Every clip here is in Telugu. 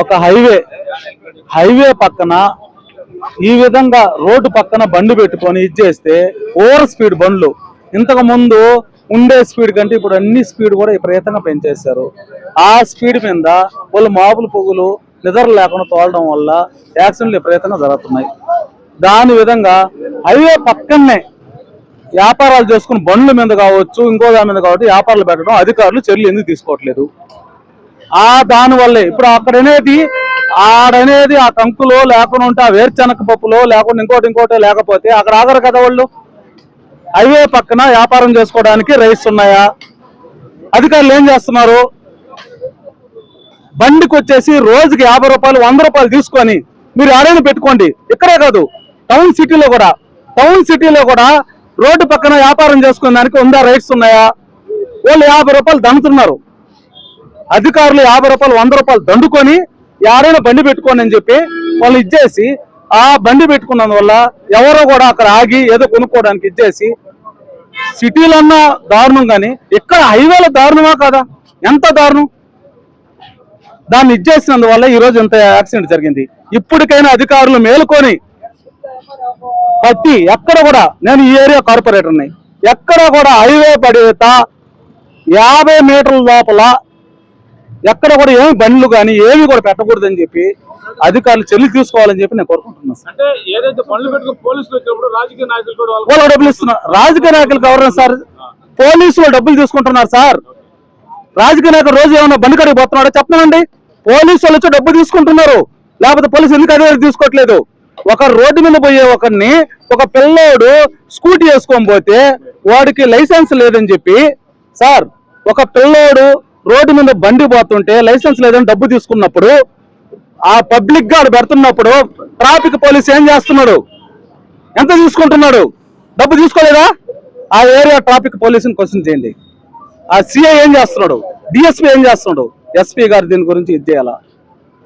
ఒక హైవే హైవే పక్కన ఈ విధంగా రోడ్డు పక్కన బండి పెట్టుకొని ఇచ్చేస్తే ఓవర్ స్పీడ్ బండ్లు. ఇంతకు ముందు ఉండే స్పీడ్ కంటే ఇప్పుడు అన్ని స్పీడ్ కూడా విపరీతంగా పెంచేశారు. ఆ స్పీడ్ మీద వాళ్ళు మాపులు పొగులు నిద్ర లేకుండా తోలడం వల్ల యాక్సిడెంట్లు విపరీతంగా జరుగుతున్నాయి. దాని విధంగా హైవే పక్కనే వ్యాపారాలు చేసుకుని బండ్ల మీద కావచ్చు ఇంకో దాని మీద కావచ్చు వ్యాపారాలు పెట్టడం అధికారులు చర్యలు ఎందుకు తీసుకోవట్లేదు? ఆ దాని వల్లే. ఇప్పుడు అక్కడనేది ఆడనేది ఆ కంకులో లేకుండా ఉంటే ఆ వేరుశనగ పప్పులో లేకుండా ఇంకోటి ఇంకోటి లేకపోతే అక్కడ ఆగరు కదా వాళ్ళు? హైవే పక్కన వ్యాపారం చేసుకోవడానికి రైస్ ఉన్నాయా? అధికారులు ఏం చేస్తున్నారు? బండికి వచ్చేసి రోజుకి యాభై రూపాయలు వంద రూపాయలు తీసుకొని మీరు ఆడైనా పెట్టుకోండి. ఇక్కడే కాదు టౌన్ సిటీలో కూడా. టౌన్ సిటీలో కూడా రోడ్డు పక్కన వ్యాపారం చేసుకునే దానికి ఉందా రైట్స్ ఉన్నాయా? వాళ్ళు యాభై రూపాయలు దమ్ముతున్నారు అధికారులు యాభై రూపాయలు వంద రూపాయలు దండుకొని ఎవరైనా బండి పెట్టుకోండి అని చెప్పి వాళ్ళు ఇచ్చేసి ఆ బండి పెట్టుకున్నందువల్ల ఎవరో కూడా అక్కడ ఆగి ఏదో కొనుక్కోవడానికి ఇచ్చేసి సిటీలన్నా దారుణం కానీ ఇక్కడ హైవేల దారుణమా కదా? ఎంత దారుణం? దాన్ని ఇచ్చేసినందువల్ల ఈ రోజు ఇంత యాక్సిడెంట్ జరిగింది. ఇప్పటికైనా అధికారులు మేలుకొని పట్టి ఎక్కడ కూడా నేను ఈ ఏరియా కార్పొరేటర్ని ఎక్కడ కూడా హైవే పడేత యాభై మీటర్ల లోపల ఎక్కడ కూడా ఏమి బండ్లు కానీ ఏమి కూడా పెట్టకూడదని చెప్పి అధికారులు చర్యలు తీసుకోవాలని చెప్పి నేను కోరుకుంటున్నాను నాయకులు వాళ్ళు డబ్బులు ఇస్తున్నారు. రాజకీయ నాయకులకు ఎవరైనా సార్ పోలీసులు డబ్బులు తీసుకుంటున్నారు సార్. రాజకీయ నాయకులు రోజు ఏమైనా బండి కడిగి పోతున్నాడో? చెప్పనండి. పోలీసు వాళ్ళు వచ్చి డబ్బు తీసుకుంటున్నారు. లేకపోతే పోలీసు ఎందుకు అదే తీసుకోవట్లేదు? ఒక రోడ్డు మీద పోయే ఒకరిని ఒక పిల్లోడు స్కూటీ వేసుకొని పోతే వాడికి లైసెన్స్ లేదని చెప్పి సార్ ఒక పిల్లోడు రోడ్డు మీద బండి పోతుంటే లైసెన్స్ లేదని డబ్బు తీసుకున్నప్పుడు ఆ పబ్లిక్గా పెడుతున్నప్పుడు ట్రాఫిక్ పోలీస్ ఏం చేస్తున్నాడు? ఎంత తీసుకుంటున్నాడు? డబ్బు తీసుకోలేదా? ఆ ఏరియా ట్రాఫిక్ పోలీసుని క్వశ్చన్ చేయండి. ఆ సిఐ ఏం చేస్తున్నాడు? డిఎస్పీ ఏం చేస్తున్నాడు? ఎస్పీ గారు దీని గురించి ఇది చేయాలా?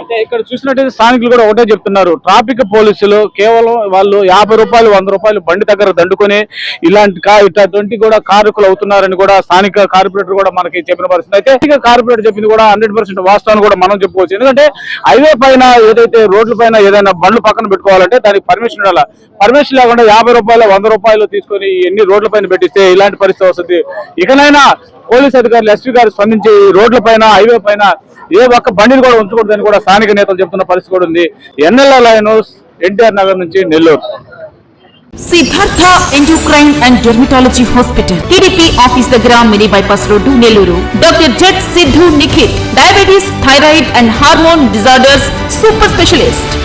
అంటే ఇక్కడ చూసినట్టయితే స్థానికులు కూడా ఒకటే చెప్తున్నారు. ట్రాఫిక్ పోలీసులు కేవలం వాళ్ళు యాభై రూపాయలు వంద రూపాయలు బండి దగ్గర దండుకొని ఇలాంటి కా ఇటువంటి కూడా కార్మికులు అవుతున్నారని కూడా స్థానిక కార్పొరేటర్ కూడా మనకి చెప్పిన పరిస్థితి. అయితే కార్పొరేటర్ చెప్పింది కూడా హండ్రెడ్ పర్సెంట్ వాస్తవాన్ని కూడా మనం చెప్పుకోవచ్చు. ఎందుకంటే హైవే పైన ఏదైతే రోడ్ల పైన ఏదైనా బండ్లు పక్కన పెట్టుకోవాలంటే దానికి పర్మిషన్ ఉండాలి? పర్మిషన్ లేకుండా యాభై రూపాయలు వంద రూపాయలు తీసుకొని ఎన్ని రోడ్ల పైన పెట్టిస్తే ఇలాంటి పరిస్థితి వస్తుంది? ఇకనైనా పోలీస్ అధికారులు ఎస్పీ గారు స్పందించి ఈ రోడ్ల పైన హైవే పైన ఏ ఒక్క బండిని కూడా ఉంచకూడదని కూడా స్థానిక నేతలు చెప్తున్న పరిస్థితి కూడా ఉంది. ఎన్ఎల్ఏ లైన్ ఎన్టీఆర్ నగర్ నుంచి Nellore. Siddhartha endocrine and dermatology hospital. TDP office దగ్గర mini bypass road Nellore. Doctor jet Siddhu Nikhit. Diabetes thyroid and hormone disorders super specialist.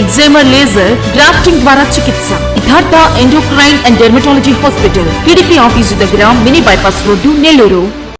ఎగ్జామర్ laser drafting ద్వారా చికిత్స. Siddhartha endocrine and dermatology hospital TDP office దగ్గర మినీ బైపాస్ రోడ్డు నెల్లూరు.